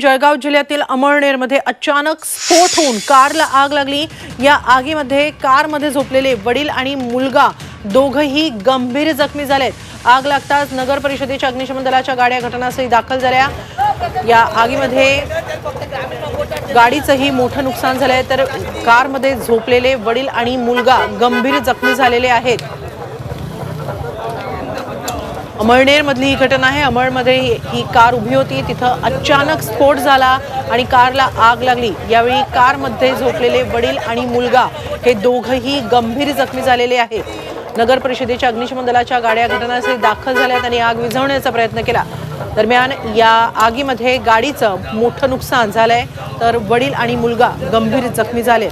जळगाव जिल्ह्यातील अमळनेरमध्ये अचानक स्फोट होऊन कारला आग लागली. या आगीमध्ये कारमध्ये झोपलेले वडील आणि मुलगा दोघंही गंभीर जखमी झालेत. आग लागताच नगर परिषदेच्या अग्निशमन दलाच्या गाड्या घटनास्थळी दाखल झाल्या. या आगीमध्ये गाडीचंही मोठं नुकसान झालंय. तर कारमध्ये झोपलेले वडील आणि मुलगा गंभीर जखमी झालेले आहेत. अमळनेरमधली ही घटना आहे. अमळमध्ये ही- ही कार उभी होती. तिथं अचानक स्फोट झाला आणि कारला आग लागली. यावेळी कारमध्ये झोपलेले वडील आणि मुलगा हे दोघंही गंभीर जखमी झालेले आहेत. नगर परिषदेच्या अग्निशमन दलाच्या गाड्या घटनास्थळी दाखल झाल्या त्यांनी आग विझवण्याचा प्रयत्न केला. दरम्यान या आगीमध्ये गाडीचं मोठं नुकसान झालंय. तर वडील आणि मुलगा गंभीर जखमी झाले.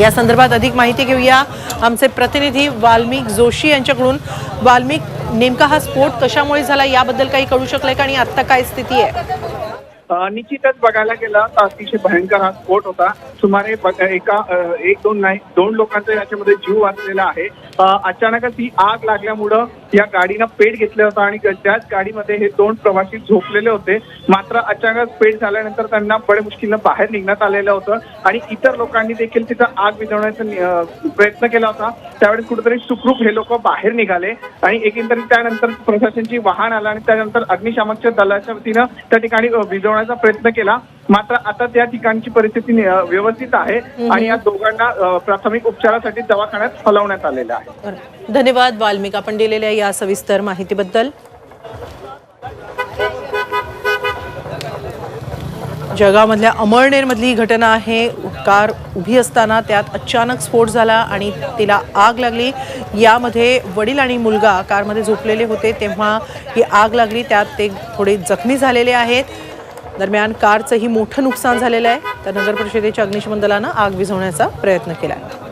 या संदर्भात अधिक माहिती घेऊया. आमचे प्रतिनिधी वाल्मिक जोशी यांच्याकडून. वाल्मिक नेमका हा स्फोट कशामुळे झाला याबद्दल काही कळू शकलंय का आणि आता काय स्थिती आहे? निश्चितच बघायला गेला तर अतिशय भयंकर हा स्फोट होता. सुमारे एका एक दोन नाही दोन लोकांचा याच्यामध्ये जीव वाचलेला आहे. अचानकच ही आग लागल्यामुळं या गाडीनं पेट घेतलं होतं आणि त्याच गाडीमध्ये हे दोन प्रवासी झोपलेले होते. मात्र अचानक पेट झाल्यानंतर त्यांना बडे मुश्किलनं बाहेर निघण्यात आलेलं होतं आणि इतर लोकांनी देखील तिथं आग विझवण्याचा प्रयत्न केला होता. त्यावेळेस कुठेतरी सुखरूप हे लोक बाहेर निघाले आणि एकंदरीत त्यानंतर प्रशासनची वाहन आला आणि त्यानंतर अग्निशामकच्या दलाच्या वतीनं त्या ठिकाणी अ, विझवण्याचा प्रयत्न केला. मात्र आता त्या ठिकाणची परिस्थिती व्यवस्थित आहे आणि या दोघांना प्राथमिक उपचारासाठी दवाखान्यात हलवण्यात आलेलं आहे. धन्यवाद वाल्मिक. आपण दिलेल्या या सविस्तर माहितीबद्दल. जळगावमधल्या अमळनेरमधली ही घटना आहे. कार उभी असताना त्यात अचानक स्फोट झाला आणि तिला आग लागली. यामध्ये वडील आणि मुलगा कारमध्ये झोपलेले होते. तेव्हा ही आग लागली त्यात ते थोडे जखमी झालेले आहेत. दरम्यान कारचंही मोठं नुकसान झालेलं आहे. तर नगर परिषदेच्या अग्निशमन दलानं आग विझवण्याचा प्रयत्न केला आहे